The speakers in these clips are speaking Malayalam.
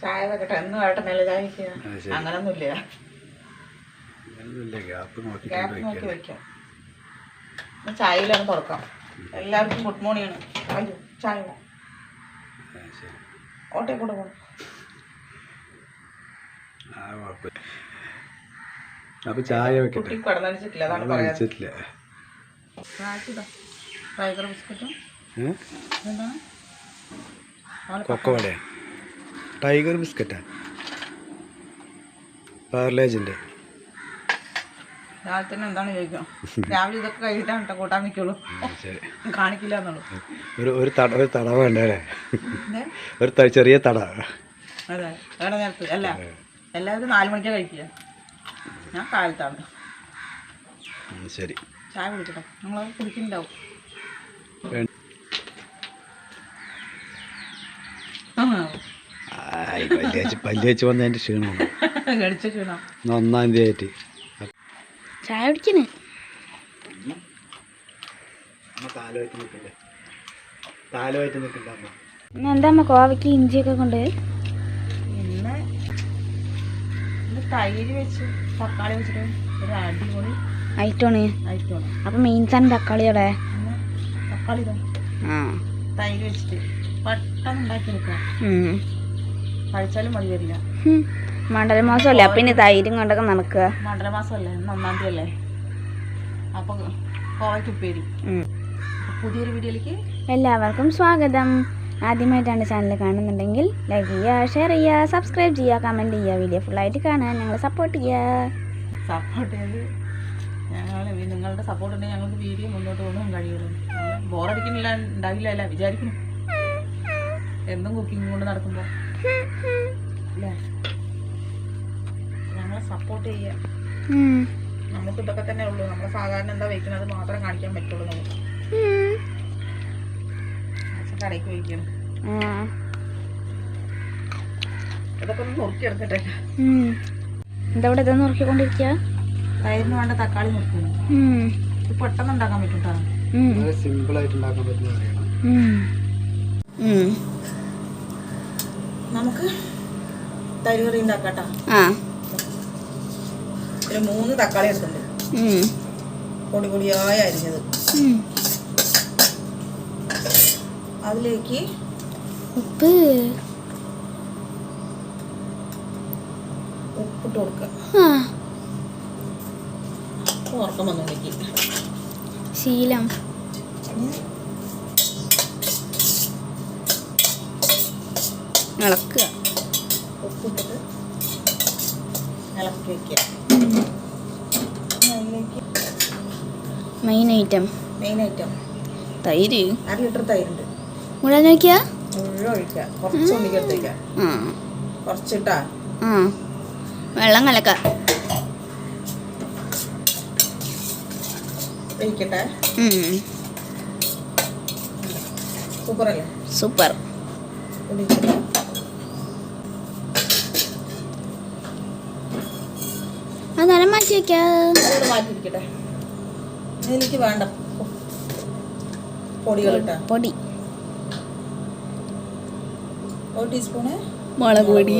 ചായ വെക്കട്ടെ എന്ന് വേട്ടെ മേലെ ചായ വെക്കുക ആ, അങ്ങനൊന്നുമില്ല. ഗ്യാപ്പ് നോക്കി വയ്ക്കാം ചായയിലാണ് തുറക്കാം എല്ലാവർക്കും ഗുഡ് മോർണിംഗ് ആണ്. അയ്യോ ചായ ഓട്ടെ കൂടെ പോകണം ആ കുഴപ്പമില്ല. അപ്പൊ ചായ വെക്കട്ടെ? അതാണ് ടൈഗർ ബിസ്ക്കറ്റും? ടൈഗർ ബിസ്ക്കറ്റാ. പാർലേജിന്റെ രാവിലെ തന്നെ എന്താണ് ചോദിക്കാം രാവിലെ ഇതൊക്കെ കഴിഞ്ഞിട്ടാണ് കേട്ടോ കൂട്ടാൻ നിൽക്കുള്ളൂ കാണിക്കില്ല എന്നുള്ളൂ. ഒരു ഒരു തട ഒരു തട വേണ്ട അല്ലേ? ഒരു ചെറിയ തട. അതെ വേറെ നേരത്ത് അല്ല. എല്ലാവരും നാല് മണിക്കാണ് കഴിക്കുക. ഞാൻ കാലത്താണ് ശരി. ചായ കുടിക്കട്ടെ. നിങ്ങൾ കുടിക്കുന്നുണ്ടാവും വേണ്ട. ആ, പല്ലിയച്ച് പല്ലിയച്ച് വന്നതിന്റെ ക്ഷീണമാണ്. ഒന്നാം തീയതി ആയിട്ട്. ചായ കുടിക്കണ്? എന്താ അമ്മ കോവയ്ക്ക് ഇഞ്ചിയൊക്കെ കൊണ്ട്? ഇന്ന് തൈര് വെച്ച് തക്കാളി വെച്ചിട്ട് ഒരു അടിപൊളി ആയിട്ടാണ് ഐറ്റമാണ്. അപ്പം മെയിൻസാണ് തക്കാളിയോടെ പിന്നെ തക്കാളി ആ. തൈര് വെച്ചിട്ട് പെട്ടെന്ന് ഉണ്ടാക്കിയെടുക്കാം. കഴിച്ചാലും മതി വരില്ല. മണ്ഡല മാസമല്ലേ? അപ്പം ഇനി തൈരും കൊണ്ടൊക്കെ നടക്കുക. മണ്ഡല മാസമല്ലേ? ഒന്നാം തീയതി അല്ലേ അപ്പോൾ കോവയ്ക്ക് ഉപ്പേരി. പുതിയൊരു വീഡിയോയിലേക്ക് എല്ലാവർക്കും സ്വാഗതം. ആദ്യമായിട്ടാണ് ചാനൽ കാണുന്നുണ്ടെങ്കിൽ ലൈക്ക് ചെയ്യുക ഷെയർ ചെയ്യുക സബ്സ്ക്രൈബ് ചെയ്യുക കമന്റ് ചെയ്യുക. വീഡിയോ ഫുള്ളായിട്ട് കാണാൻ ഞങ്ങളെ സപ്പോർട്ട് ചെയ്യുക. സപ്പോർട്ട് ചെയ്ത് ഞങ്ങൾ നിങ്ങളുടെ സപ്പോർട്ട് ഉണ്ടെങ്കിൽ ഞങ്ങൾക്ക് വീഡിയോ മുന്നോട്ട് കൊണ്ടുപോകാൻ കഴിയുള്ളൂ. ബോറടിക്കുന്നില്ല ഉണ്ടാകില്ല അല്ല വിചാരിക്കുന്നു. എന്നും കുക്കിംഗ് കൊണ്ട് നടക്കുമ്പോൾ ഞങ്ങളെ സപ്പോർട്ട് ചെയ്യാം. നമുക്ക് ഇതൊക്കെ തന്നെ ഉള്ളൂ. നമ്മൾ സാധാരണ എന്താ വെക്കുന്നത് മാത്രം കാണിക്കാൻ പറ്റുള്ളൂ നമുക്ക്. കടയ്ക്ക് വയ്ക്കണം ഇതൊക്കെ ഒന്ന് നുറുക്കിയെടുക്കട്ടെ. എന്താ ഇവിടെ ഇത് നോക്കിക്കൊണ്ടിരിക്കുക തൈരിന് വേണ്ട തക്കാളി നുറുക്കുന്നു. ഇത് പെട്ടെന്ന് ഉണ്ടാക്കാൻ പറ്റും സിമ്പിൾ ആയിട്ട് ഉണ്ടാക്കാൻ പറ്റുന്ന. നമുക്ക് തൈര് കറി ഉണ്ടാക്കാം ആ. ഒരു മൂന്ന് തക്കാളി എടുത്തിട്ടുണ്ട്. ഉം. പൊടി പൊടിയായി അരിഞ്ഞത്. അതിലേക്ക് ഉപ്പ്. ഉപ്പിട്ട് കൊടുക്കുക ആ. അപ്പോൾ ഉറക്കം വന്നു എനിക്ക് ശീലം ഇളക്കുക. ഉപ്പിട്ടിട്ട് ഇളക്കി വയ്ക്കുക മെയിൻ ഐറ്റം മെയിൻ ഐറ്റം തൈര്. അര ലിറ്റർ തൈരുണ്ട്. മുഴുവൻ ഒഴിക്കുക? മുഴുവൻ ഒഴിക്കുക. കുറച്ച് എടുത്ത് കുറച്ചിട്ടാ? ആ. വെള്ളം കലക്ക. ഒഴിക്കട്ടെ? സൂപ്പറല്ലേ? സൂപ്പർ. ഒഴിച്ചിട്ട് അത് നിലം മാറ്റി വെക്കാ ഇതിലേക്ക് വേണ്ട. പൊടികൾ പൊടി. ഒരു ടീസ്പൂണ് മുളക് പൊടി.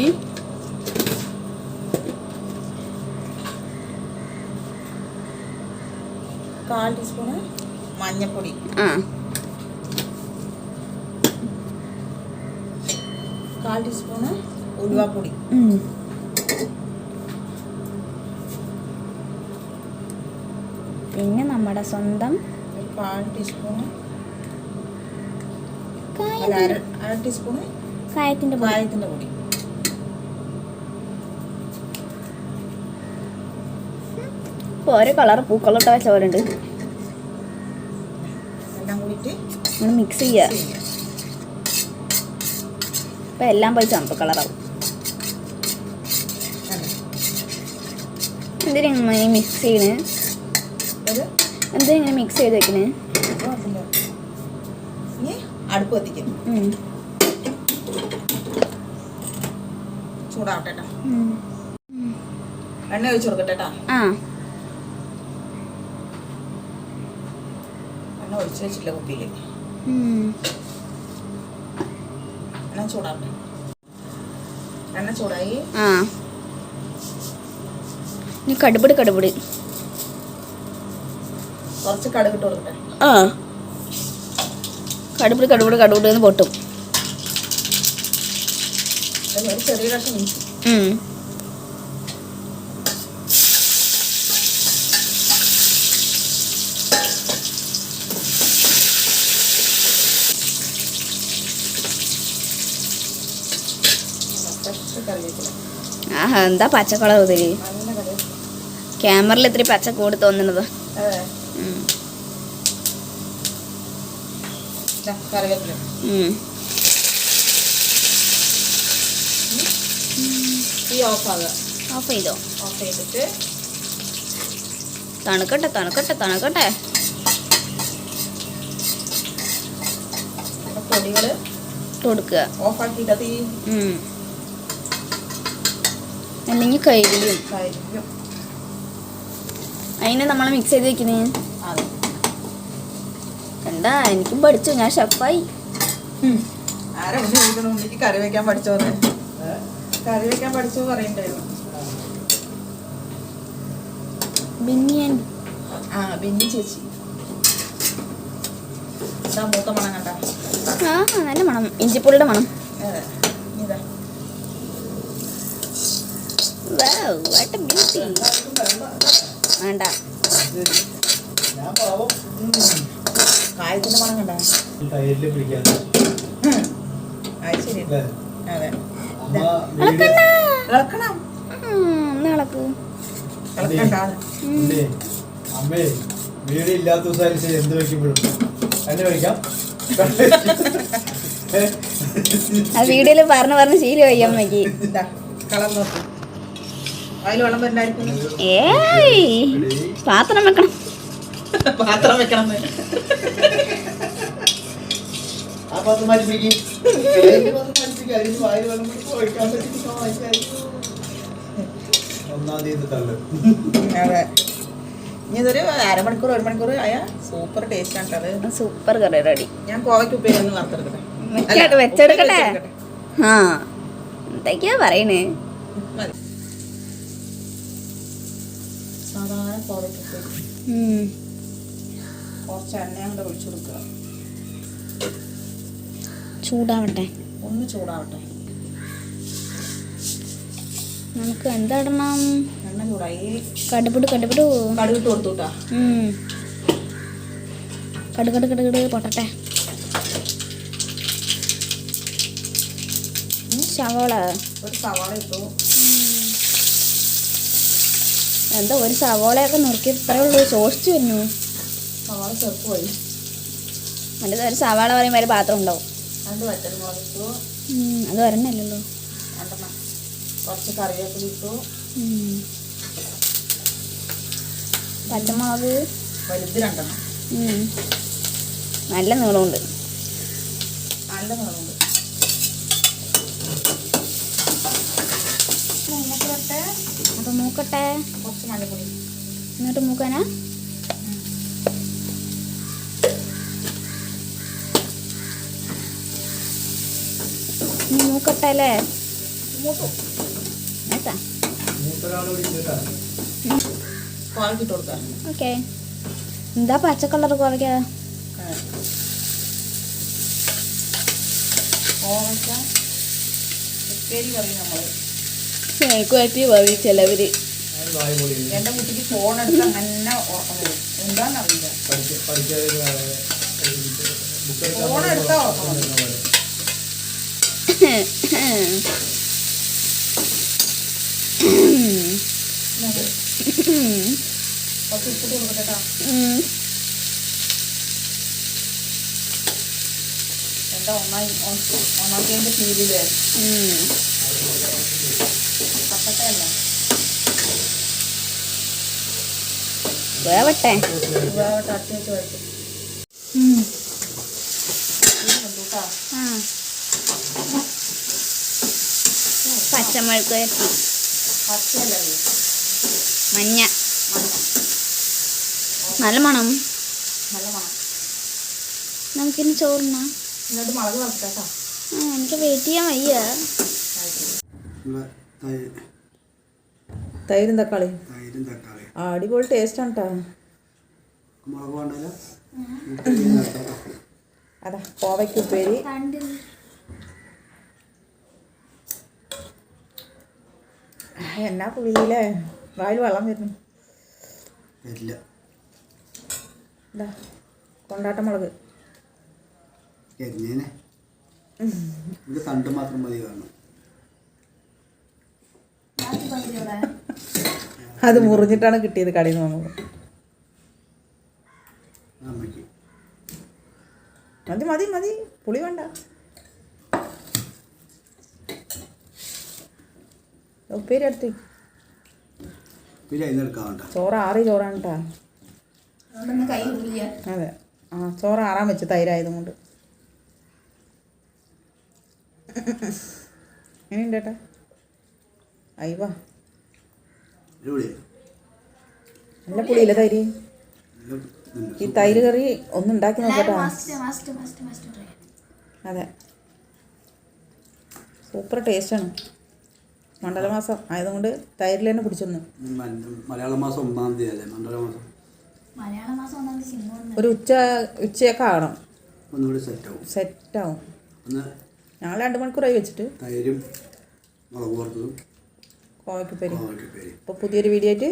കാൽ ടീസ്പൂണ് മഞ്ഞപ്പൊടി. ആ. കാൽ ടീസ്പൂണ് ഉലുവാപ്പൊടി. പിന്നെ നമ്മുടെ സ്വന്തം കായത്തിന്റെ പൊടി. ഇപ്പൊ ഓരോ കളർ പൂക്കളോട്ട് വെച്ച പോലെ ഉണ്ട് മിക്സ് ചെയ്യുക ചെയ്യുക ഇപ്പൊ എല്ലാം പോയി ചുമപ്പ് കളറാവും? എന്തിനാ ഈ മിക്സ് ചെയ്യണ്? ഒരു എന്തിനാ ഇങ്ങനെ മിക്സ് ചെയ്ത് വെക്കണേ ഇനി അടുപ്പ് കത്തിക്കും. ചൂടാവട്ടെ. എണ്ണ ഒഴിച്ച് കൊടുക്കട്ടെ ആ. എണ്ണ ഒഴിച്ച് വെച്ചില്ല കുപ്പിയിൽ. എണ്ണ ചൂടാവട്ടെ. എണ്ണ ചൂടായി. ആ. ഇനി കടുപിടി കടുപിടി. കുറച്ച് കൊടുക്കട്ടെ. ആ. കടുപിടി കടുപിടി കടുപിടി എന്ന് പൊട്ടും. ചെറിയ കഷ്ണം ആഹാ എന്താ പച്ച കളർ ഇതിൽ നല്ല കറിവേപ്പില. ക്യാമറയിൽ ഇത്തിരി പച്ച കൂടി തോന്നുന്നത്. കറിവേപ്പില. ഈ ഓഫ് ചെയ്തോ? ഓഫ് ചെയ്തിട്ട് തണുക്കട്ടെ തണുക്കട്ടെ തണുക്കട്ടെ. പൊടികൾ കൊടുക്കുക. അല്ലെങ്കിൽ കരിയും അതിനെ നമ്മൾ മിക്സ് ചെയ്ത് വെക്കുന്നേ? കണ്ടാ എനിക്കും പഠിച്ചു ഞാൻ ഷെഫായി. ആരാ ഉണ്ണിക്ക് കറി വെക്കാൻ പഠിച്ചോന്ന് കറി വെക്കാൻ പഠിച്ചു പറയണ്ടായിരുന്നു. ബിന്നിയൻ ആ ബിന്നി ചേച്ചി. മൂത്ത മണം കണ്ട. ആ നല്ല മണം. ഇഞ്ചിപ്പുള്ളിയുടെ മണം. വേണ്ട. കായത്തിന്റെ മണം കണ്ടോ? ടൈലിൽ പിടിക്കാൻ അത് ശരി. അതെ. ഇളക്കണം അമ്മേ വീട് ഇല്ലാത്ത ദിവസം എന്ത് വെക്കുമ്പോഴും? എന്നെ വയ്ക്കാം ആ വീഡിയോയിൽ പറഞ്ഞു പറഞ്ഞ് ശീലമായി അമ്മയ്ക്ക്. വരണ്ടായിരിക്കും. ഏയ് പാത്രം വെക്കണം. പാത്രം വെക്കണം ആ പാത്രം മാറ്റി പിടിക്ക്. അതിന്റെ പാത്രം മാറ്റി പിടിക്ക്. അതിന് വായിൽ വെള്ളം പിടിച്ച് ഒഴിക്കാൻ പറ്റില്ല. ഒന്നാം തീയതി തള്ളു അതെ ഇനി ഇതൊരു അരമണിക്കൂർ ഒരു മണിക്കൂർ ആയാൽ സൂപ്പർ ടേസ്റ്റ് ആണ് സൂപ്പർ കറി റെഡി ഞാൻ കോവയ്ക്ക് ഉപ്പേരി ഒന്ന് വറുത്തെടുക്കട്ടെ വെച്ചെടുക്കട്ടെ. ആ എന്തൊക്കെയാ പറയണേ മതി. സാധാരണ കോവയ്ക്ക് ഉപ്പേരി. കുറച്ച് എണ്ണ അങ്ങോട്ട് ഒഴിച്ചു കൊടുക്കുക. ചൂടാവട്ടെ. ഒന്ന് ചൂടാവട്ടെ. നമുക്ക് എന്താടണം? എണ്ണ ചൂടായി. കടുപിടു കടുപിടു. കടുകിട്ട് കൊടുത്തു കേട്ടാ. കടുകട് കടുകട് പൊട്ടട്ടെ. സവാള. ഒരു സവാള ഇട്ടു. എന്താ ഒരു സവാളയൊക്കെ നുറുക്കി ഇത്രേ ഉള്ളൂ ചോദിച്ചു വരുന്നു സവാള ചെറുപ്പ് പോയി എന്നിട്ട് ഒരു സവാള പറയുമ്പോൾ ഒരു പാത്രം ഉണ്ടാവും രണ്ട് വറ്റൽ മുളക് ഇട്ടു അത് വരണല്ലോ രണ്ടെണ്ണം. കുറച്ച് കറിവേപ്പില ഇട്ടു. പച്ചമുളക്. വലുത് രണ്ടെണ്ണം. നല്ല നീളമുണ്ട്. നല്ല നീളമുണ്ട്. മൂക്കട്ടെ അപ്പം മൂക്കട്ടെ? കുറച്ച് മഞ്ഞപ്പൊടി. എന്നിട്ട് മൂക്കാനാ? ഇനി മൂക്കട്ടെ അല്ലേ? ഓക്കെ. എന്താ പച്ച കളർ കുറയ്ക്ക പറയും പൊളി എന്റെ കുട്ടിക്ക് ഫോൺ എടുത്ത് അങ്ങനെ എന്താന്നറിയില്ല. ഫോൺ എടുത്താ എന്റെ ഒന്നായി ഒന്നാമത്തെ ഫീലിൽ പച്ചക്കയല്ല വേവട്ടെ വേവട്ടെ വെച്ച് വരട്ടെ ആ പച്ചമുളക്. മഞ്ഞ. നല്ല മണം. നല്ല മണം. നമുക്കിനി ചോറിനാ. എന്നിട്ട് മുളക് വറുത്ത് കേട്ടോ. എനിക്ക് വെയിറ്റ് ചെയ്യാൻ വയ്യ. തൈരും. തക്കാളി തൈരും തക്കാളി ആ അടിപൊളി ടേസ്റ്റ് ആണ് കേട്ടോ അതാ കോവയ്ക്ക് ഉപ്പേരി. എന്നാ പുളിയില്ലേ വായിൽ വെള്ളം വരുന്നു. വരില്ല ഇതാ കൊണ്ടാട്ടമുളക് കരിഞ്ഞേനെ ഇത് തണ്ട് മാത്രം മതി കാണും അത് മുറിഞ്ഞിട്ടാണ് കിട്ടിയത് കടയിൽ നിന്ന് വന്നത് അമ്മയ്ക്ക് മതി മതി മതി. പുളി വേണ്ട. ഉപ്പേരി എടുത്ത് ചോറ് ആറി ചോറാണ് കേട്ടാ അതെ. ആ ചോറ് ആറാൻ വെച്ച് തൈരായതും കൊണ്ട്. എങ്ങനെയുണ്ട് ചേട്ടാ അയ്യവാ നല്ല പുളിയില്ല തൈര്. ഈ തൈര് കറി ഒന്ന് ഉണ്ടാക്കി നോക്കട്ടാ. അതെ. സൂപ്പർ ടേസ്റ്റാണ് മണ്ഡലമാസം ആയതുകൊണ്ട് തൈരിൽ തന്നെ പിടിച്ചൊന്ന്. മലയാള മാസം ഒന്നാം തീയതി മണ്ഡല മാസം ഒരു ഉച്ച ഉച്ചയൊക്കെ ആകണം ഒന്നുകൂടി സെറ്റാവും. ഞങ്ങൾ രണ്ട് മണിക്കൂറായി വെച്ചിട്ട്. തൈരും മുളക് വറുത്തതും കോവയ്ക്കുപ്പേരി അപ്പോൾ പുതിയൊരു വീഡിയോ ആയിട്ട്